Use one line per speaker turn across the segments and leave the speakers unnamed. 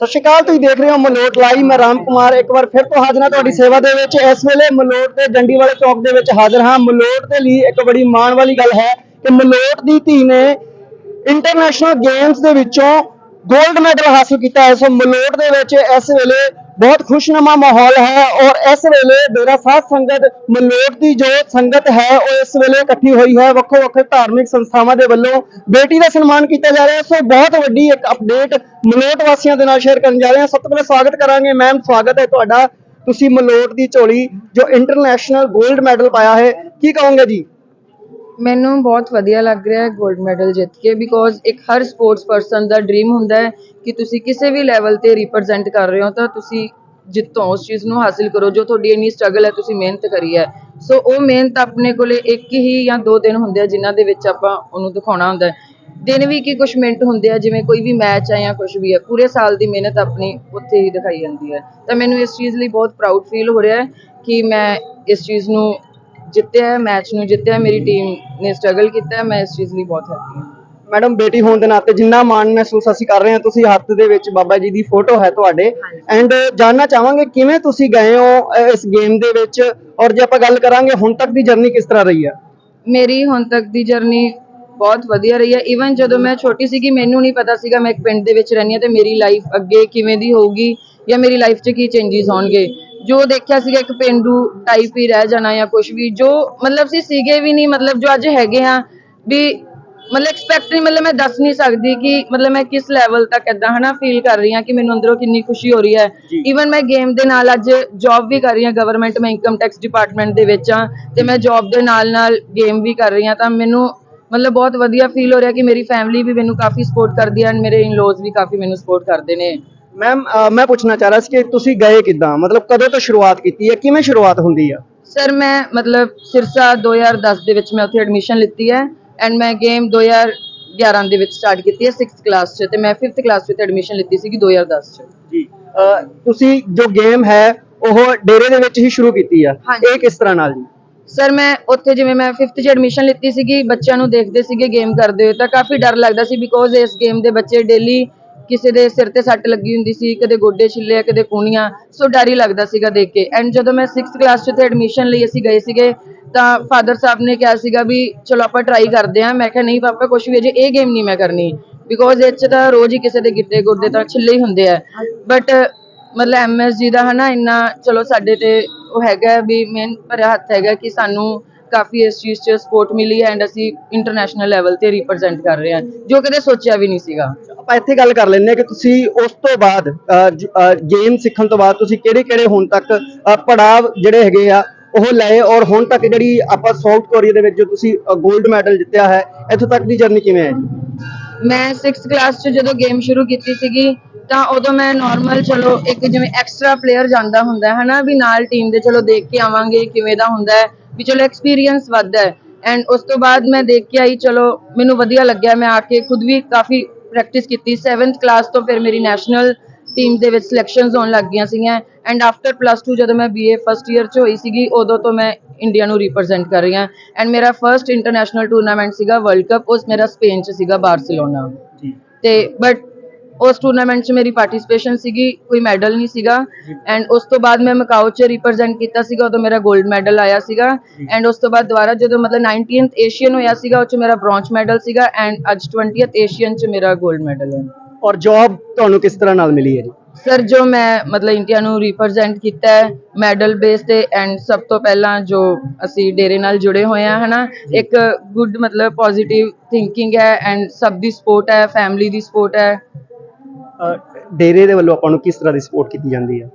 ਸਤਿ ਸ਼੍ਰੀ ਅਕਾਲ, ਤੁਸੀਂ ਦੇਖ ਰਹੇ ਹੋ ਮਲੋਟ ਲਾਈਵ। ਮੈਂ ਰਾਮ ਕੁਮਾਰ, ਇੱਕ ਵਾਰ ਫਿਰ ਤੋਂ ਹਾਜ਼ਰ ਹਾਂ ਤੁਹਾਡੀ ਸੇਵਾ ਦੇ ਵਿੱਚ। ਇਸ ਵੇਲੇ ਮਲੋਟ ਦੇ ਡੰਡੀ ਵਾਲੇ ਚੌਕ ਦੇ ਵਿੱਚ ਹਾਜ਼ਰ ਹਾਂ। ਮਲੋਟ ਦੇ ਲਈ ਇੱਕ ਬੜੀ ਮਾਣ ਵਾਲੀ ਗੱਲ ਹੈ ਕਿ ਮਲੋਟ ਦੀ ਧੀ ਨੇ ਇੰਟਰਨੈਸ਼ਨਲ ਗੇਮਸ ਦੇ ਵਿੱਚੋਂ 골ਡ ਮੈਡਲ ਹਾਸਲ ਕੀਤਾ ਹੈ। ਸੋ ਮਲੋਟ ਦੇ ਵਿੱਚ ਇਸ ਵੇਲੇ ਬਹੁਤ ਖੁਸ਼ਨੁਮਾ ਮਾਹੌਲ ਹੈ ਔਰ ਇਸ ਵੇਲੇ ਡੇਰਾ ਸਾਹਿਬ ਸੰਗਤ ਮਲੋਟ ਦੀ ਜੋ ਸੰਗਤ ਹੈ, ਉਹ ਇਸ ਵੇਲੇ ਇਕੱਠੀ ਹੋਈ ਹੈ। ਵੱਖੋ ਵੱਖਰੇ ਧਾਰਮਿਕ ਸੰਸਥਾਵਾਂ ਦੇ ਵੱਲੋਂ ਬੇਟੀ ਦਾ ਸਨਮਾਨ ਕੀਤਾ ਜਾ ਰਿਹਾ। ਹੈ ਸੋ ਬਹੁਤ ਵੱਡੀ ਇੱਕ ਅਪਡੇਟ ਮਲੋਟ ਵਾਸੀਆਂ ਦੇ ਨਾਲ ਸ਼ੇਅਰ ਕਰਨ ਜਾ ਰਹੇ ਹਾਂ। ਸਭ ਤੋਂ ਪਹਿਲਾਂ ਸਵਾਗਤ ਕਰਾਂਗੇ। ਮੈਮ ਸਵਾਗਤ ਹੈ ਤੁਹਾਡਾ। ਤੁਸੀਂ ਮਲੋਟ ਦੀ ਝੋਲੀ, ਜੋ ਇੰਟਰਨੈਸ਼ਨਲ 골ਡ ਮੈਡਲ ਪਾਇਆ ਹੈ, ਕੀ ਕਹੋਗੇ ਜੀ?
ਮੈਨੂੰ ਬਹੁਤ ਵਧੀਆ ਲੱਗ ਰਿਹਾ ਗੋਲਡ ਮੈਡਲ ਜਿੱਤ ਕੇ ਬਿਕੋਜ਼ ਇੱਕ ਹਰ ਸਪੋਰਟਸ ਪਰਸਨ ਦਾ ਡਰੀਮ ਹੁੰਦਾ ਹੈ ਕਿ ਤੁਸੀਂ ਕਿਸੇ ਵੀ ਲੈਵਲ ਤੇ ਰਿਪਰੈਜ਼ੈਂਟ ਕਰ ਰਹੇ ਹੋ ਤਾਂ ਤੁਸੀਂ ਜਿੱਤੋ, ਉਸ ਚੀਜ਼ ਨੂੰ ਹਾਸਿਲ ਕਰੋ ਜੋ ਤੁਹਾਡੀ ਇੰਨੀ ਸਟਰਗਲ ਹੈ, ਤੁਸੀਂ ਮਿਹਨਤ ਕਰੀ ਹੈ। ਸੋ ਉਹ ਮਿਹਨਤ ਆਪਣੇ ਕੋਲੇ ਇੱਕ ਹੀ ਜਾਂ ਦੋ ਦਿਨ ਹੁੰਦੇ ਆ ਜਿਨ੍ਹਾਂ ਦੇ ਵਿੱਚ ਆਪਾਂ ਉਹਨੂੰ ਦਿਖਾਉਣਾ ਹੁੰਦਾ ਦਿਨ ਵੀ ਕੀ ਕੁਝ ਮਿੰਟ ਹੁੰਦੇ ਆ, ਜਿਵੇਂ ਕੋਈ ਵੀ ਮੈਚ ਹੈ ਜਾਂ ਕੁਝ ਵੀ ਹੈ, ਪੂਰੇ ਸਾਲ ਦੀ ਮਿਹਨਤ ਆਪਣੀ ਉੱਥੇ ਹੀ ਦਿਖਾਈ ਜਾਂਦੀ ਹੈ। ਤਾਂ ਮੈਨੂੰ ਇਸ ਚੀਜ਼ ਲਈ ਬਹੁਤ ਪ੍ਰਾਊਡ ਫੀਲ ਹੋ ਰਿਹਾ ਹੈ ਕਿ ਮੈਂ ਇਸ ਚੀਜ਼ ਨੂੰ ਜਿੱਤਿਆ ਮੈਚ ਨੂੰ ਜਿੱਤਿਆ ਮੇਰੀ ਟੀਮ ਨੇ ਸਟਰਗਲ ਕੀਤਾ ਮੈਂ ਇਸ ਚੀਜ਼ ਲਈ ਬਹੁਤ ਹੈਪੀ ਹਾਂ।
ਮੈਡਮ ਬੇਟੀ ਹੋਣ ਦੇ ਨਾਤੇ ਜਿੰਨਾ ਮਾਣ ਮਹਿਸੂਸ ਅਸੀਂ ਕਰ ਰਹੇ ਹਾਂ ਤੁਸੀਂ ਹੱਥ ਦੇ ਵਿੱਚ ਬਾਬਾ ਜੀ ਦੀ ਫੋਟੋ ਹੈ ਤੁਹਾਡੇ। ਐਂਡ ਜਾਨਣਾ ਚਾਹਾਂਗੇ ਕਿਵੇਂ ਤੁਸੀਂ ਗਏ ਹੋ ਇਸ ਗੇਮ ਦੇ ਵਿੱਚ? ਔਰ ਜੇ ਆਪਾਂ ਗੱਲ ਕਰਾਂਗੇ ਹੁਣ ਤੱਕ ਦੀ ਜਰਨੀ ਕਿਸ ਤਰ੍ਹਾਂ ਰਹੀ ਹੈ?
ਮੇਰੀ ਹੁਣ ਤੱਕ ਦੀ ਜਰਨੀ ਬਹੁਤ ਵਧੀਆ ਰਹੀ ਹੈ। ਇਵਨ ਜਦੋਂ ਮੈਂ ਛੋਟੀ ਸੀਗੀ ਮੈਨੂੰ ਨਹੀਂ ਪਤਾ ਸੀਗਾ ਮੈਂ ਇੱਕ ਪਿੰਡ ਦੇ ਵਿੱਚ ਰਹਿੰਦੀ ਹਾਂ ਤੇ ਮੇਰੀ ਲਾਈਫ ਅੱਗੇ ਕਿਵੇਂ ਦੀ ਹੋਊਗੀ ਜਾਂ ਮੇਰੀ ਲਾਈਫ 'ਚ ਕੀ ਚੇਂਜਸ ਹੋਣਗੇ। ਜੋ ਦੇਖਿਆ ਸੀਗਾ ਇੱਕ ਪਿੰਡੂ ਟਾਈਪ ਹੀ ਰਹਿ ਜਾਣਾ ਜਾਂ ਕੁਝ ਵੀ ਜੋ ਮਤਲਬ ਸੀ ਸੀਗੇ ਵੀ ਨਹੀਂ ਮਤਲਬ ਜੋ ਅੱਜ ਹੈਗੇ ਆ ਵੀ ਮਤਲਬ ਐਕਸਪੈਕਟ ਨਹੀਂ ਮਤਲਬ ਮੈਂ ਦੱਸ ਨਹੀਂ ਸਕਦੀ ਕਿ ਮਤਲਬ ਮੈਂ ਕਿਸ ਲੈਵਲ ਤੱਕ ਏਦਾਂ ਹਨਾ ਫੀਲ ਕਰ ਰਹੀ ਹਾਂ ਕਿ ਮੈਨੂੰ ਅੰਦਰੋਂ ਕਿੰਨੀ ਖੁਸ਼ੀ ਹੋ ਰਹੀ ਹੈ। ਈਵਨ ਮੈਂ ਗੇਮ ਦੇ ਨਾਲ ਅੱਜ ਜੌਬ ਵੀ ਕਰ ਰਹੀ ਹਾਂ ਗਵਰਨਮੈਂਟ ਮੈਂ ਇਨਕਮ ਟੈਕਸ ਡਿਪਾਰਟਮੈਂਟ ਦੇ ਵਿੱਚ ਆ ਤੇ ਮੈਂ ਜੌਬ ਦੇ ਨਾਲ ਨਾਲ ਗੇਮ ਵੀ ਕਰ ਰਹੀ ਹਾਂ ਤਾਂ ਮੈਨੂੰ ਮਤਲਬ ਬਹੁਤ ਵਧੀਆ ਫੀਲ ਹੋ ਰਿਹਾ ਕਿ ਮੇਰੀ ਫੈਮਿਲੀ ਵੀ ਮੈਨੂੰ ਕਾਫੀ ਸਪੋਰਟ ਕਰਦੀ ਹੈ ਐਂਡ ਮੇਰੇ ਇਨ-ਲॉज ਵੀ ਕਾਫੀ ਮੈਨੂੰ ਸਪੋਰਟ ਕਰਦੇ ਨੇ।
ਮੈਮ ਮੈਂ ਪੁੱਛਣਾ ਚਾਹ ਰਿਹਾ ਸੀ ਕਿ ਤੁਸੀਂ ਗਏ ਕਿੱਦਾਂ? ਮਤਲਬ ਕਦੋਂ ਤੋਂ ਸ਼ੁਰੂਆਤ ਕੀਤੀ ਹੈ? ਕਿਵੇਂ ਸ਼ੁਰੂਆਤ ਹੁੰਦੀ ਆ?
ਸਰ ਮੈਂ ਮਤਲਬ ਸਿਰਸਾ 2010 ਦੇ ਵਿੱਚ ਮੈਂ ਉੱਥੇ ਐਡਮਿਸ਼ਨ ਲਿੱਤੀ ਹੈ ਐਂਡ ਮੈਂ ਗੇਮ 2011 ਦੇ ਵਿੱਚ ਸਟਾਰਟ ਕੀਤੀ ਹੈ 6th ਕਲਾਸ 'ਚ ਤੇ ਮੈਂ 5th ਕਲਾਸ ਵਿੱਚ ਐਡਮਿਸ਼ਨ ਲਿੱਤੀ ਸੀਗੀ 2010 'ਚ।
ਜੀ। ਤੁਸੀਂ ਜੋ ਗੇਮ ਹੈ ਉਹ ਡੇਰੇ ਦੇ ਵਿੱਚ ਹੀ ਸ਼ੁਰੂ ਕੀਤੀ ਆ।
ਹਾਂਜੀ।
ਇਹ ਕਿਸ ਤਰ੍ਹਾਂ ਨਾਲ ਜੀ?
ਸਰ ਮੈਂ ਉੱਥੇ ਜਿਵੇਂ ਮੈਂ 5th 'ਚ ਐਡਮਿਸ਼ਨ ਲਿੱਤੀ ਸੀਗੀ, ਬੱਚਿਆਂ ਨੂੰ ਦੇਖਦੇ ਸੀਗੇ ਗੇਮ ਕਰਦੇ ਹੋਏ, ਤਾਂ ਕਾਫੀ ਡਰ ਲੱਗਦਾ ਸੀ ਬਿਕੋਜ਼ ਇਸ ਗੇਮ ਦੇ ਬੱਚੇ ਡੇਲੀ ਕਿਸੇ ਦੇ ਸਿਰ ਤੇ ਸੱਟ ਲੱਗੀ ਹੁੰਦੀ ਸੀ, ਕਦੇ ਗੋਡੇ ਛਿੱਲੇ ਕਦੇ ਕੂਣੀਆਂ ਸੋ ਡਰ ਹੀ ਲੱਗਦਾ ਸੀਗਾ ਦੇਖ ਕੇ। ਐਂਡ ਜਦੋਂ ਮੈਂ 6th ਕਲਾਸ 'ਚ ਤੇ ਐਡਮਿਸ਼ਨ ਲਈ ਅਸੀਂ ਗਏ ਸੀਗੇ, ਤਾਂ ਫਾਦਰ ਸਾਹਿਬ ਨੇ ਕਿਹਾ ਸੀਗਾ ਵੀ ਚਲੋ ਆਪਾਂ ਟਰਾਈ ਕਰਦੇ ਆਂ ਮੈਂ ਕਿਹਾ, ਨਹੀਂ ਪਾਪਾ ਕੁਝ ਵੀ ਅਜੇ ਇਹ ਗੇਮ ਨਹੀਂ ਮੈਂ ਕਰਨੀ। ਬਿਕੋਜ਼ ਇਹ 'ਚ ਤਾਂ ਰੋਜ਼ ਹੀ ਕਿਸੇ ਦੇ ਗਿੱਟੇ ਗੋਡੇ ਤਾਂ ਛਿੱਲੇ ਹੀ ਹੁੰਦੇ ਆ। ਬਟ ਮਤਲਬ ਐਮਐਸਜੀ ਦਾ ਹਨਾ, ਇੰਨਾ ਚਲੋ ਸਾਡੇ ਤੇ ਉਹ ਹੈਗਾ ਵੀ ਮੇਨ ਭਰਿਆ ਹੱਥ ਹੈਗਾ ਕਿ ਸਾਨੂੰ ਕਾਫੀ ਇਸ ਚੀਜ਼ 'ਚ ਸਪੋਰਟ ਮਿਲੀ ਹੈ ਐਂਡ ਅਸੀਂ ਇੰਟਰਨੈਸ਼ਨਲ ਲੈਵਲ ਤੇ ਰਿਪਰੈਜ਼ੈਂਟ ਕਰ ਰਹੇ ਹਾਂ ਜੋ ਕਦੇ ਸੋਚਿਆ ਵੀ ਨਹੀਂ ਸੀਗਾ।
ਆਪਾਂ ਇੱਥੇ ਗੱਲ ਕਰ ਲੈਂਦੇ ਹਾਂ ਕਿ ਤੁਸੀਂ ਉਸ ਤੋਂ ਬਾਅਦ ਗੇਮ ਸਿੱਖਣ ਤੋਂ ਬਾਅਦ ਤੁਸੀਂ ਕਿਹੜੇ ਕਿਹੜੇ ਹੁਣ ਤੱਕ ਪੜਾਵ ਜਿਹੜੇ ਹੈਗੇ ਆ ਉਹ ਲਏ ਔਰ ਹੁਣ ਤੱਕ ਜਿਹੜੀ ਆਪਾਂ ਸਾਊਥ ਕੋਰੀਆ ਦੇ ਵਿੱਚ ਜੋ ਤੁਸੀਂ 골ਡ ਮੈਡਲ ਜਿੱਤਿਆ ਹੈ ਇੱਥੋਂ ਤੱਕ ਦੀ ਜਰਨੀ ਕਿਵੇਂ ਹੈ ਜੀ?
ਮੈਂ 6th ਕਲਾਸ 'ਚ ਜਦੋਂ ਗੇਮ ਸ਼ੁਰੂ ਕੀਤੀ ਸੀਗੀ ਤਾਂ ਉਦੋਂ ਮੈਂ ਨਾਰਮਲ ਚਲੋ ਇੱਕ ਜਿਵੇਂ ਐਕਸਟਰਾ ਪਲੇਅਰ ਜਾਂਦਾ ਹੁੰਦਾ ਹੈ ਹਨਾ ਵੀ ਨਾਲ ਟੀਮ ਦੇ ਚਲੋ ਦੇਖ ਕੇ ਆਵਾਂਗੇ ਕਿਵੇਂ ਦਾ ਹੁੰਦਾ ਹੈ ਵੀ ਚਲੋ ਐਕਸਪੀਰੀਅੰਸ ਵੱਧਦਾ ਹੈ। ਐਂਡ ਉਸ ਤੋਂ ਬਾਅਦ ਮੈਂ ਦੇਖ ਕੇ ਆਈ ਚਲੋ ਮੈਨੂੰ ਵਧੀਆ ਲੱਗਿਆ ਮੈਂ ਆ ਕੇ ਖੁਦ ਵੀ ਕਾਫੀ ਪ੍ਰੈਕਟਿਸ ਕੀਤੀ। 7th ਕਲਾਸ ਤੋਂ ਫਿਰ ਮੇਰੀ ਨੈਸ਼ਨਲ ਟੀਮ ਦੇ ਵਿੱਚ ਸਿਲੈਕਸ਼ਨਸ ਹੋਣ ਲੱਗ ਗਈਆਂ ਸੀਗੀਆਂ। ਐਂਡ ਆਫਟਰ ਪਲੱਸ 2 ਜਦੋਂ ਮੈਂ ਬੀਏ ਫਸਟ ਈਅਰ 'ਚ ਹੋਈ ਸੀਗੀ ਉਦੋਂ ਤੋਂ ਮੈਂ ਇੰਡੀਆ ਨੂੰ ਰਿਪਰੈਜ਼ੈਂਟ ਕਰ ਰਹੀ ਹਾਂ। ਐਂਡ ਮੇਰਾ ਫਰਸਟ ਇੰਟਰਨੈਸ਼ਨਲ ਟੂਰਨਾਮੈਂਟ ਸੀਗਾ ਵਰਲਡ ਕੱਪ ਉਸ ਮੇਰਾ ਸਪੇਨ 'ਚ ਸੀਗਾ ਬਾਰਸੀਲੋਨਾ
ਜੀ
ਤੇ ਬਟ ਉਸ ਟੂਰਨਾਮੈਂਟ 'ਚ ਮੇਰੀ ਪਾਰਟਿਸਿਪੇਸ਼ਨ ਸੀਗੀ ਕੋਈ ਮੈਡਲ ਨਹੀਂ ਸੀਗਾ। ਐਂਡ ਉਸ ਤੋਂ ਬਾਅਦ ਮੈਂ ਮਕਾਓ 'ਚ ਰਿਪਰੈਜ਼ੈਂਟ ਕੀਤਾ ਸੀਗਾ ਉਦੋਂ ਮੇਰਾ 골ਡ ਮੈਡਲ ਆਇਆ ਸੀਗਾ। ਐਂਡ ਉਸ ਤੋਂ ਬਾਅਦ ਦੁਬਾਰਾ ਜਦੋਂ ਮਤਲਬ 19th ਏਸ਼ੀਅਨ ਹੋਇਆ ਸੀਗਾ ਉਹ 'ਚ ਮੇਰਾ ਬ੍ਰੌਂਜ ਮੈਡਲ ਸੀਗਾ। ਐਂਡ ਅੱਜ 20th ਏਸ਼ੀਅਨ 'ਚ ਮੇਰਾ 골ਡ ਮੈਡਲ ਹੈ।
ਔਰ ਜੌਬ ਤੁਹਾਨੂੰ ਕਿਸ ਤਰ੍ਹਾਂ ਨਾਲ ਮਿਲੀ ਹੈ ਜੀ?
ਸਰ ਜੋ ਮੈਂ ਮਤਲਬ ਇੰਡੀਆ ਨੂੰ ਰਿਪਰੈਜ਼ੈਂਟ ਕੀਤਾ ਹੈ ਮੈਡਲ ਬੇਸ ਤੇ ਐਂਡ ਸਭ ਤੋਂ ਪਹਿਲਾਂ ਜੋ ਅਸੀਂ ਡੇਰੇ ਨਾਲ ਜੁੜੇ ਹੋਏ ਆ ਹਨਾ ਇੱਕ ਗੁੱਡ ਮਤਲਬ ਪੋਜ਼ਿਟਿਵ ਥਿੰਕਿੰਗ ਹੈ ਐਂਡ ਸਭ ਦੀ ਸਪੋਰਟ ਹੈ ਫੈਮਿਲੀ ਦੀ ਸਪੋਰਟ ਹੈ।
ਡੇਰੇ ਦੇ ਵੱਲੋਂ ਆਪਾਂ ਨੂੰ ਕਿਸ ਤਰ੍ਹਾਂ ਦੀ ਸਪੋਰਟ ਕੀਤੀ ਜਾਂਦੀ ਹੈ?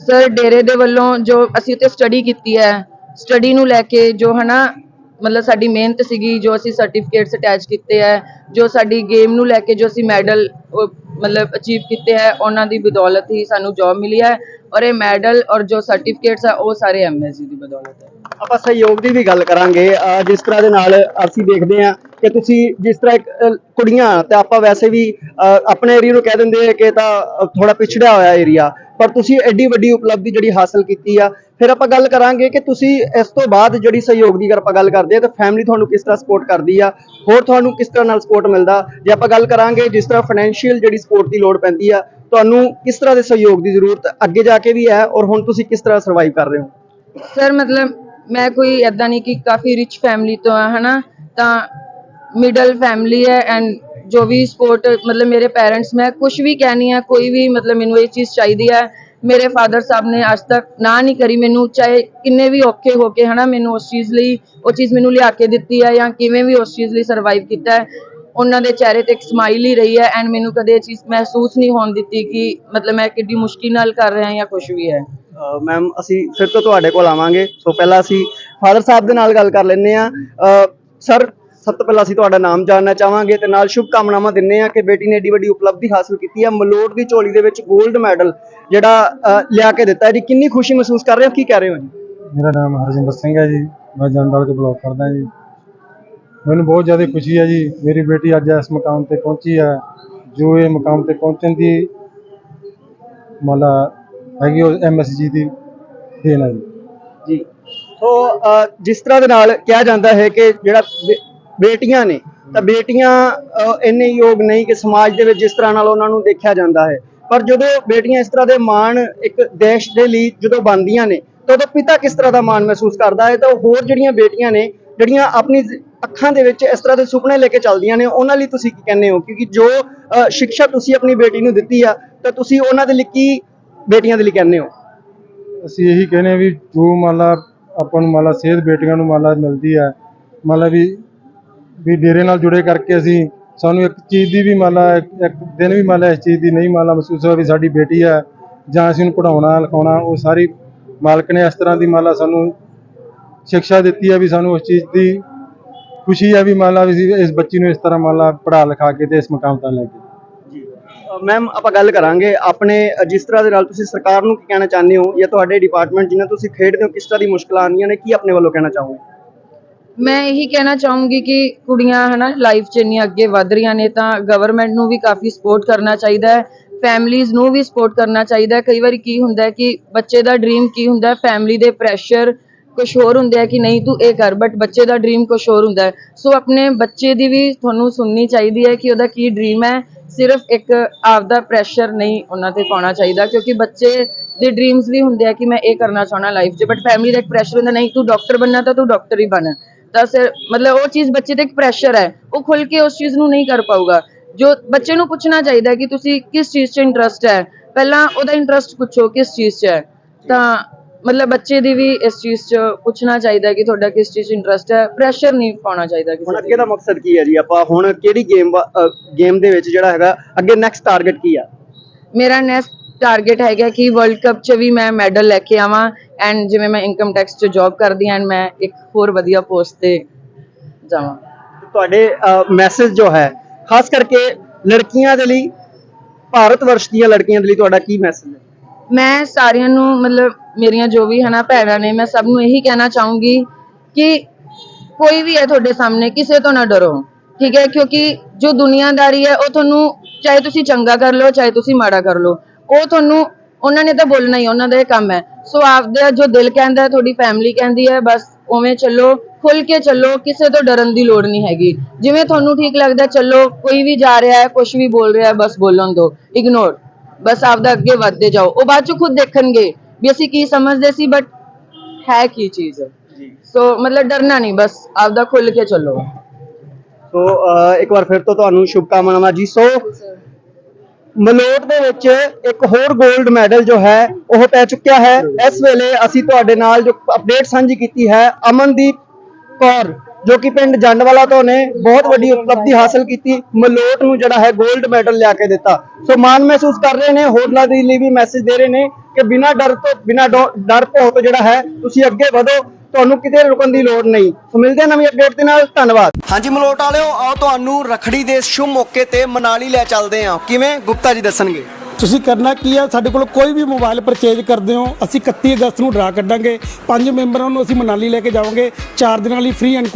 ਸਰ ਡੇਰੇ ਦੇ ਵੱਲੋਂ ਜੋ ਅਸੀਂ ਉੱਥੇ ਸਟੱਡੀ ਕੀਤੀ ਹੈ ਸਟੱਡੀ ਨੂੰ ਲੈ ਕੇ ਜੋ ਹਨਾ, ਮਤਲਬ ਸਾਡੀ ਮਿਹਨਤ ਸੀਗੀ, ਜੋ ਅਸੀਂ ਸਰਟੀਫਿਕੇਟਸ ਅਟੈਚ ਕੀਤੇ ਹੈ, ਜੋ ਸਾਡੀ ਗੇਮ ਨੂੰ ਲੈ ਕੇ ਜੋ ਅਸੀਂ ਮੈਡਲ ਮਤਲਬ ਅਚੀਵ ਕੀਤੇ ਹੈ, ਉਹਨਾਂ ਦੀ ਬਦੌਲਤ ਹੀ ਸਾਨੂੰ ਜੌਬ ਮਿਲੀ ਹੈ। ਔਰ ਇਹ ਮੈਡਲ ਔਰ ਜੋ ਸਰਟੀਫਿਕੇਟਸ ਆ ਉਹ ਸਾਰੇ ਐਮਐਸਜੀ ਦੀ ਬਦੌਲਤ ਹੈ।
ਆਪਾਂ ਸਹਿਯੋਗ ਦੀ ਵੀ ਗੱਲ ਕਰਾਂਗੇ। ਅਹ ਜਿਸ ਤਰ੍ਹਾਂ ਦੇ ਨਾਲ ਅਸੀਂ ਦੇਖਦੇ ਹਾਂ ਕਿ ਤੁਸੀਂ ਜਿਸ ਤਰ੍ਹਾਂ ਇੱਕ ਅਹ, ਕੁੜੀਆਂ ਤੇ ਆਪਾਂ ਵੈਸੇ ਵੀ ਅਹ, ਆਪਣੇ ਏਰੀਆ ਨੂੰ ਕਹਿ ਦਿੰਦੇ ਆ ਕਿ ਇਹ ਤਾਂ ਥੋੜਾ ਪਿਛੜਿਆ ਹੋਇਆ ਏਰੀਆ ਪਰ ਤੁਸੀਂ ਐਡੀ ਵੱਡੀ ਉਪਲਬਧੀ ਜਿਹੜੀ ਹਾਸਲ ਕੀਤੀ ਆ ਫਿਰ ਆਪਾਂ ਗੱਲ ਕਰਾਂਗੇ ਕਿ ਤੁਸੀਂ ਇਸ ਤੋਂ ਬਾਅਦ ਜਿਹੜੀ ਸਹਿਯੋਗ ਦੀ ਅਗਰ ਆਪਾਂ ਗੱਲ ਕਰਦੇ ਆ ਤਾਂ ਫੈਮਿਲੀ ਤੁਹਾਨੂੰ ਕਿਸ ਤਰ੍ਹਾਂ ਸਪੋਰਟ ਕਰਦੀ ਆ? ਹੋਰ ਤੁਹਾਨੂੰ ਕਿਸ ਤਰ੍ਹਾਂ ਨਾਲ ਸਪੋਰਟ ਮਿਲਦਾ? ਜੇ ਆਪਾਂ ਗੱਲ ਕਰਾਂਗੇ ਜਿਸ ਤਰ੍ਹਾਂ ਫਾਈਨੈਂਸ਼ੀਅਲ ਜਿਹੜੀ ਸਪੋਰਟ ਦੀ ਲੋੜ ਪੈਂਦੀ ਆ ਤੁਹਾਨੂੰ ਕਿਸ ਤਰ੍ਹਾਂ ਦੇ ਸਹਿਯੋਗ ਦੀ ਜ਼ਰੂਰਤ ਅੱਗੇ ਜਾ ਕੇ ਵੀ ਹੈ ਔਰ ਹੁਣ ਤੁਸੀਂ ਕਿਸ ਤਰ੍ਹਾਂ ਸਰਵਾਈਵ ਕਰ ਰਹੇ ਹੋ?
ਸਰ ਮਤਲਬ ਮੈਂ ਕੋਈ ਐਦਾਂ ਨਹੀਂ ਕਿ ਕਾਫੀ ਰਿਚ ਫੈਮਿਲੀ ਤੋਂ ਆ ਹਨਾ? ਤਾਂ ਮਿਡਲ ਫੈਮਿਲੀ ਹੈ ਐਂਡ ਜੋ ਵੀ ਸਪੋਰਟ ਮਤਲਬ ਮੇਰੇ ਪੈਰੈਂਟਸ ਮੈਂ ਕੁਝ ਵੀ ਕਹਿਣੀ ਆ, ਕੋਈ ਵੀ ਮਤਲਬ ਮੈਨੂੰ ਇਹ ਚੀਜ਼ ਚਾਹੀਦੀ ਹੈ ਮੇਰੇ ਫਾਦਰ ਸਾਹਿਬ ਨੇ ਅੱਜ ਤੱਕ ਨਾ ਨਹੀਂ ਕਰੀ ਮੈਨੂੰ, ਚਾਹੇ ਕਿੰਨੇ ਵੀ ਔਖੇ ਹੋ ਕੇ, ਹਨਾ, ਮੈਨੂੰ ਉਸ ਚੀਜ਼ ਲਈ, ਉਹ ਚੀਜ਼ ਮੈਨੂੰ ਲਿਆ ਕੇ ਦਿੱਤੀ ਹੈ ਜਾਂ ਕਿਵੇਂ ਵੀ ਉਸ ਚੀਜ਼ ਲਈ ਸਰਵਾਈਵ ਕੀਤਾ ਹੈ ਉਹਨਾਂ ਦੇ ਚਿਹਰੇ ਤੇ ਇੱਕ ਸਮਾਈਲ ਹੀ ਰਹੀ ਹੈ ਐਂਡ ਮੈਨੂੰ ਕਦੇ ਇਹ ਚੀਜ਼ ਮਹਿਸੂਸ ਨਹੀਂ ਹੋਣ ਦਿੱਤੀ ਕਿ ਮਤਲਬ ਮੈਂ ਕਿੰਨੀ ਮੁਸ਼ਕਿਲ ਨਾਲ ਕਰ ਰਿਹਾ ਜਾਂ ਕੁਝ ਵੀ ਹੈ।
ਮੈਮ ਅਸੀਂ ਫਿਰ ਤੋਂ ਤੁਹਾਡੇ ਕੋਲ ਆਵਾਂਗੇ। ਸੋ ਪਹਿਲਾਂ ਅਸੀਂ ਫਾਦਰ ਸਾਹਿਬ ਦੇ ਨਾਲ ਗੱਲ ਕਰ ਲੈਂਦੇ ਆ ਸਰ ਸਭ ਤੋਂ ਪਹਿਲਾਂ ਅਸੀਂ ਤੁਹਾਡਾ ਨਾਮ ਜਾਣਨਾ ਚਾਹਾਂਗੇ ਤੇ ਨਾਲ ਸ਼ੁਭ ਕਾਮਨਾਵਾਂ ਦਿੰਨੇ ਆ ਕਿ ਬੇਟੀ ਨੇ ਏਡੀ ਵੱਡੀ ਉਪਲਬਧੀ ਹਾਸਲ ਕੀਤੀ ਹੈ। ਮਲੋਟ ਦੀ ਝੋਲੀ ਦੇ ਵਿੱਚ 골ਡ ਮੈਡਲ ਜਿਹੜਾ ਲਿਆ ਕੇ ਦਿੱਤਾ ਹੈ ਜੀ। ਕਿੰਨੀ ਖੁਸ਼ੀ ਮਹਿਸੂਸ ਕਰ ਰਹੇ ਹੋ? ਕੀ ਕਹਿ ਰਹੇ ਹੋ ਜੀ?
ਮੇਰਾ ਨਾਮ ਹਰਜਿੰਦਰ ਸਿੰਘ ਹੈ ਜੀ। ਮੈਂ ਜੰਡਾਲ ਤੋਂ ਬਲੌਗ ਕਰਦਾ ਜੀ। ਮੈਨੂੰ ਬਹੁਤ ਜ਼ਿਆਦਾ ਖੁਸ਼ੀ ਹੈ ਜੀ। ਮੇਰੀ ਬੇਟੀ ਅੱਜ ਇਸ ਮੁਕਾਮ ਤੇ ਪਹੁੰਚੀ ਹੈ। ਜੋ ਇਹ ਮੁਕਾਮ ਤੇ ਪਹੁੰਚਣ ਦੀ ਮਲਾ ਹੈਗੀ ਉਹ ਐਮਐਸਜੀ ਦੀ ਦੇਣ ਹੈ ਜੀ।
ਸੋ ਜਿਸ ਤਰ੍ਹਾਂ ਦੇ ਨਾਲ ਕਿਹਾ ਜਾਂਦਾ ਹੈ ਕਿ ਜਿਹੜਾ ਬੇਟੀਆਂ ਨੇ, ਤਾਂ ਬੇਟੀਆਂ ਇੰਨੇ ਯੋਗ ਨਹੀਂ ਕਿ ਸਮਾਜ ਦੇ ਵਿੱਚ ਜਿਸ ਤਰ੍ਹਾਂ ਨਾਲ ਉਹਨਾਂ ਨੂੰ ਦੇਖਿਆ ਜਾਂਦਾ ਹੈ। ਪਰ ਜਦੋਂ ਬੇਟੀਆਂ ਇਸ ਤਰ੍ਹਾਂ ਦੇ ਮਾਣ ਇੱਕ ਦੇਸ਼ ਦੇ ਲਈ ਜਦੋਂ ਬਣਦੀਆਂ ਨੇ, ਤਾਂ ਉਹਦਾ ਪਿਤਾ ਕਿਸ ਤਰ੍ਹਾਂ ਦਾ ਮਾਣ ਮਹਿਸੂਸ ਕਰਦਾ ਹੈ? ਤਾਂ ਹੋਰ ਜਿਹੜੀਆਂ ਬੇਟੀਆਂ ਨੇ, ਜਿਹੜੀਆਂ ਆਪਣੀ ਅੱਖਾਂ ਦੇ ਵਿੱਚ ਇਸ ਤਰ੍ਹਾਂ ਦੇ ਸੁਪਨੇ ਲੈ ਕੇ ਚੱਲਦੀਆਂ ਨੇ ਉਹਨਾਂ ਲਈ ਤੁਸੀਂ ਕੀ ਕਹਿੰਦੇ ਹੋ? ਕਿਉਂਕਿ ਜੋ ਅ, ਸਿੱਖਿਆ ਤੁਸੀਂ ਆਪਣੀ ਬੇਟੀ ਨੂੰ ਦਿੱਤੀ ਆ ਤਾਂ ਤੁਸੀਂ ਉਹਨਾਂ ਦੇ ਲਈ ਕੀ ਬੇਟੀਆਂ ਦੇ ਲਈ ਕਹਿੰਦੇ ਹੋ?
ਅਸੀਂ ਇਹੀ ਕਹਿੰਦੇ ਹਾਂ ਵੀ ਜੋ ਮੰਨ ਆਪਾਂ ਨੂੰ ਮੰਨ ਸਿਹਤ ਬੇਟੀਆਂ ਨੂੰ ਮੰਨ ਮਿਲਦੀ ਹੈ ਮੰਨ ਵੀ ਵੀ ਡੇਰੇ ਨਾਲ ਜੁੜੇ ਕਰਕੇ ਅਸੀਂ ਸਾਨੂੰ ਇੱਕ ਚੀਜ਼ ਦੀ ਵੀ ਮੰਨ ਇੱਕ ਦਿਨ ਵੀ ਮੰਨ ਇਸ ਚੀਜ਼ ਦੀ ਨਹੀਂ ਮਾਲਾ ਮਹਿਸੂਸ ਹੋਇਆ ਵੀ ਸਾਡੀ ਬੇਟੀ ਹੈ ਜਾਂ ਅਸੀਂ ਉਹਨੂੰ ਪੜਾਉਣਾ ਲਿਖਾਉਣਾ ਉਹ ਸਾਰੀ ਮਾਲਕ ਨੇ ਇਸ ਤਰ੍ਹਾਂ ਦੀ ਮੰਨ ਸਾਨੂੰ ਸਿੱਖਿਆ ਦਿੱਤੀ ਹੈ ਵੀ ਸਾਨੂੰ ਉਸ ਚੀਜ਼ ਦੀ ਖੁਸ਼ੀ ਹੈ ਵੀ ਮੰਨ ਲਾ ਵੀ ਅਸੀਂ ਇਸ ਬੱਚੀ ਨੂੰ ਇਸ ਤਰ੍ਹਾਂ ਮੰਨ ਲਾ ਪੜ੍ਹਾ ਲਿਖਾ ਕੇ ਤੇ ਇਸ ਮੁਕਾਮ ਤੱਕ ਲੈ ਕੇ।
ਜੀ। ਮੈਮ ਆਪਾਂ ਗੱਲ ਕਰਾਂਗੇ ਆਪਣੇ ਜਿਸ ਤਰ੍ਹਾਂ ਦੇ ਨਾਲ ਤੁਸੀਂ ਸਰਕਾਰ ਨੂੰ ਕੀ ਕਹਿਣਾ ਚਾਹੁੰਦੇ ਹੋ ਜਾਂ ਤੁਹਾਡੇ ਡਿਪਾਰਟਮੈਂਟ ਜਿਨ੍ਹਾਂ ਤੁਸੀਂ ਖੇਡਦੇ ਹੋ ਕਿਸ ਤਰ੍ਹਾਂ ਦੀ ਮੁਸ਼ਕਲਾਂ ਆਉਂਦੀਆਂ ਨੇ ਕੀ ਆਪਣੇ ਵੱਲੋਂ ਕਹਿਣਾ ਚਾਹੋਗੇ?
ਮੈਂ ਇਹੀ ਕਹਿਣਾ ਚਾਹੂੰਗੀ ਕਿ ਕੁੜੀਆਂ ਹਨਾ ਲਾਈਫ 'ਚ ਇੰਨੀਆਂ ਅੱਗੇ ਵਧ ਰਹੀਆਂ ਨੇ ਤਾਂ ਗਵਰਨਮੈਂਟ ਨੂੰ ਵੀ ਕਾਫੀ ਸਪੋਰਟ ਕਰਨਾ ਚਾਹੀਦਾ ਹੈ ਫੈਮਲੀਜ਼ ਨੂੰ ਵੀ ਸਪੋਰਟ ਕਰਨਾ ਚਾਹੀਦਾ ਹੈ। ਕਈ ਵਾਰੀ ਕੀ ਹੁੰਦਾ ਹੈ ਕਿ ਬੱਚੇ ਦਾ ਡ੍ਰੀਮ ਕੀ ਹੁੰਦਾ ਹੈ ਫੈਮਲੀ ਦੇ ਪ੍ਰੈਸ਼ਰ ਕੁਝ ਹੋਰ ਹੁੰਦੇ ਹੈ ਕਿ ਨਹੀਂ, ਤੂੰ ਇਹ ਕਰ ਬਟ ਬੱਚੇ ਦਾ ਡ੍ਰੀਮ ਕੁਝ ਹੋਰ ਹੁੰਦਾ ਹੈ। ਸੋ ਆਪਣੇ ਬੱਚੇ ਦੀ ਵੀ ਤੁਹਾਨੂੰ ਸੁਣਨੀ ਚਾਹੀਦੀ ਹੈ ਕਿ ਉਹਦਾ ਕੀ ਡ੍ਰੀਮ ਹੈ। ਸਿਰਫ ਇੱਕ ਆਪਦਾ ਪ੍ਰੈਸ਼ਰ ਨਹੀਂ ਉਹਨਾਂ ਤੇ ਪਾਉਣਾ ਚਾਹੀਦਾ, ਕਿਉਂਕਿ ਬੱਚੇ ਦੇ ਡ੍ਰੀਮਸ ਵੀ ਹੁੰਦੇ ਆ ਕਿ ਮੈਂ ਇਹ ਕਰਨਾ ਚਾਹਣਾ ਲਾਈਫ 'ਚ ਬਟ ਫੈਮਿਲੀ ਦਾ ਇੱਕ ਪ੍ਰੈਸ਼ਰ ਹੁੰਦਾ, ਨਹੀਂ, ਤੂੰ ਡਾਕਟਰ ਬਣਨਾ ਤਾਂ ਤੂੰ ਡਾਕਟਰ ਹੀ ਬਣ। ਤਾਂ ਸਿਰ ਮਤਲਬ ਉਹ ਚੀਜ਼ ਬੱਚੇ ਤੇ ਇੱਕ ਪ੍ਰੈਸ਼ਰ ਹੈ, ਉਹ ਖੁੱਲ ਕੇ ਉਸ ਚੀਜ਼ ਨੂੰ ਨਹੀਂ ਕਰ ਪਾਊਗਾ। ਜੋ ਬੱਚੇ ਨੂੰ ਪੁੱਛਣਾ ਚਾਹੀਦਾ ਕਿ ਤੁਸੀਂ ਕਿਸ ਚੀਜ਼ 'ਚ ਇੰਟਰਸਟ ਹੈ। ਪਹਿਲਾਂ ਉਹਦਾ ਇੰਟਰਸਟ ਪੁੱਛੋ ਕਿਸ ਚੀਜ਼ 'ਚ ਹੈ। ਤਾਂ ਮਤਲਬ ਬੱਚੇ ਦੀ ਵੀ ਇਸ ਚੀਜ਼ 'ਚ ਪੁੱਛਣਾ ਚਾਹੀਦਾ ਕਿ ਤੁਹਾਡਾ ਕਿਸ ਚੀਜ਼ 'ਚ ਇੰਟਰਸਟ ਹੈ ਪ੍ਰੈਸ਼ਰ ਨਹੀਂ ਪਾਉਣਾ ਚਾਹੀਦਾ
ਹੁਣ
ਕਿਸੇ
ਅੱਗੇ ਦਾ ਮਕਸਦ ਕੀ ਹੈ ਜੀ? ਆਪਾਂ ਹੁਣ ਕਿਹੜੀ ਗੇਮ ਗੇਮ ਦੇ ਵਿੱਚ ਜਿਹੜਾ ਹੈਗਾ ਅੱਗੇ ਨੈਕਸਟ ਟਾਰਗੇਟ ਕੀ ਆ?
ਮੇਰਾ ਨੈਕਸਟ ਟਾਰਗੇਟ ਹੈਗਾ ਕਿ ਵਰਲਡ ਕੱਪ 'ਚ ਵੀ ਮੈਂ ਮੈਡਲ ਲੈ ਕੇ ਆਵਾਂ ਐਂਡ ਜਿਵੇਂ ਮੈਂ ਇਨਕਮ ਟੈਕਸ 'ਚ ਜੌਬ ਕਰਦੀ ਐਂਡ ਮੈਂ ਇੱਕ ਹੋਰ ਵਧੀਆ ਪੋਸਟ ਤੇ ਜਾਵਾਂ।
ਤੁਹਾਡੇ ਮੈਸੇਜ ਜੋ ਹੈ ਖਾਸ ਕਰਕੇ ਲੜਕੀਆਂ ਦੇ ਲਈ ਭਾਰਤ ਵਰਸ਼ ਦੀਆਂ ਲੜਕੀਆਂ ਦੇ ਲਈ ਤੁਹਾਡਾ ਕੀ ਮੈਸੇਜ ਹੈ?
ਮੈਂ ਸਾਰਿਆਂ ਨੂੰ ਮਤਲਬ ਮੇਰੀਆਂ ਜੋ ਵੀ ਹਨਾ ਭੈਣਾਂ ਨੇ, ਮੈਂ ਸਭ ਨੂੰ ਇਹੀ ਕਹਿਣਾ ਚਾਹੂੰਗੀ ਕਿ ਕੋਈ ਵੀ ਹੈ ਤੁਹਾਡੇ ਸਾਹਮਣੇ, ਕਿਸੇ ਤੋਂ ਨਾ ਡਰੋ, ਠੀਕ ਹੈ? ਕਿਉਂਕਿ ਜੋ ਦੁਨੀਆਦਾਰੀ ਹੈ, ਉਹ ਤੁਹਾਨੂੰ ਚਾਹੇ ਤੁਸੀਂ ਚੰਗਾ ਕਰ ਲਓ, ਚਾਹੇ ਤੁਸੀਂ ਮਾੜਾ ਕਰ ਲਓ, ਉਹ ਤੁਹਾਨੂੰ, ਉਹਨਾਂ ਨੇ ਤਾਂ ਬੋਲਣਾ ਹੀ ਉਹਨਾਂ ਦਾ ਇਹ ਕੰਮ ਹੈ। ਸੋ ਆਪਦਾ ਜੋ ਦਿਲ ਕਹਿੰਦਾ ਹੈ ਤੁਹਾਡੀ ਫੈਮਿਲੀ ਕਹਿੰਦੀ ਹੈ, ਬਸ ਉਵੇਂ ਚੱਲੋ, ਖੁੱਲ ਕੇ ਚੱਲੋ, ਕਿਸੇ ਤੋਂ ਡਰਨ ਦੀ ਲੋੜ ਨਹੀਂ ਹੈਗੀ। ਜਿਵੇਂ ਤੁਹਾਨੂੰ ਠੀਕ ਲੱਗਦਾ, ਚੱਲੋ, ਕੋਈ ਵੀ ਜਾ ਰਿਹਾ ਹੈ ਕੁਝ ਵੀ ਬੋਲ ਰਿਹਾ ਹੈ, ਬਸ ਬੋਲਣ ਦਿਓ ਇਗਨੋਰ ਬਸ ਆਪਦਾ ਅੱਗੇ ਵਧਦੇ ਜਾਓ। ਉਹ ਬਾਅਦ ਚ ਖੁਦ ਦੇਖਣਗੇ ਵੀ ਅਸੀਂ ਕੀ ਸਮਝਦੇ ਸੀ ਬਟ ਹੈ ਕੀ ਚੀਜ਼। ਸੋ ਮਤਲਬ ਡਰਨਾ ਨਹੀਂ ਬਸ ਆਪਦਾ ਖੁੱਲ ਕੇ ਚੱਲੋ।
ਸੋ ਇੱਕ ਵਾਰ ਫਿਰ ਤੋਂ ਤੁਹਾਨੂੰ ਸ਼ੁਭ ਕਾਮਨਾਵਾਂ ਜੀ। ਸੋ ਮਲੋਟ ਦੇ ਵਿੱਚ ਇੱਕ ਹੋਰ 골ਡ ਮੈਡਲ ਜੋ ਹੈ ਉਹ ਪੈ ਚੁੱਕਿਆ ਹੈ। ਇਸ ਵੇਲੇ ਅਸੀਂ ਤੁਹਾਡੇ ਨਾਲ ਜੋ ਅਪਡੇਟ ਸਾਂਝੀ ਕੀਤੀ ਹੈ ਅਮਨਦੀਪ ਕੌਰ। ਜੋ ਕਿ ਪਿੰਡ ਜੰਡਵਾਲਾ ਤੋਂ ਨੇ ਬਹੁਤ ਵੱਡੀ ਉਪਲਬਧੀ ਹਾਸਲ ਕੀਤੀ ਮਲੋਟ ਨੂੰ ਜਿਹੜਾ ਹੈ 골ਡ ਮੈਡਲ ਲਿਆ ਕੇ ਦਿੱਤਾ। ਸੋ ਮਾਣ ਮਹਿਸੂਸ ਕਰ ਰਹੇ ਨੇ ਹੋਰਨਾਂ ਦੇ ਲਈ ਵੀ ਮੈਸੇਜ ਦੇ ਰਹੇ ਨੇ ਕਿ ਬਿਨਾਂ ਡਰ ਤੋਂ ਬਿਨਾਂ ਡਰ ਤੋਂ ਜਿਹੜਾ ਹੈ ਤੁਸੀਂ ਅੱਗੇ ਵਧੋ ਤੁਹਾਨੂੰ ਕਿਤੇ ਰੁਕਣ ਦੀ ਲੋੜ ਨਹੀਂ। ਸੋ ਮਿਲਦੇ ਹਾਂ ਨਵੀਂ ਅਪਡੇਟ ਦੇ ਨਾਲ ਧੰਨਵਾਦ। ਹਾਂਜੀ ਮਲੋਟ ਵਾਲਿਓ ਆਓ ਤੁਹਾਨੂੰ ਰਖੜੀ ਦੇ ਸ਼ੁਭ ਮੌਕੇ ਤੇ ਮਨਾਲੀ ਲੈ ਚੱਲਦੇ ਹਾਂ। ਕਿਵੇਂ? ਗੁਪਤਾ ਜੀ ਦੱਸਣਗੇ।
ਤੁਸੀਂ ਕਰਨਾ ਕੀ ਹੈ ਸਾਡੇ ਕੋਲ ਕੋਈ ਵੀ ਮੋਬਾਈਲ ਪਰਚੇਜ ਕਰਦੇ ਹੋ ਅਸੀਂ 31 ਅਗਸਤ ਨੂੰ ਡਰਾ ਕੱਢਾਂਗੇ। ਪੰਜ ਮੈਂਬਰਾਂ ਨੂੰ ਅਸੀਂ ਮਨਾਲੀ ਲੈ ਕੇ ਜਾਵਾਂਗੇ। 4 ਦਿਨਾਂ ਲਈ ਫ੍ਰੀ ਐਂਡ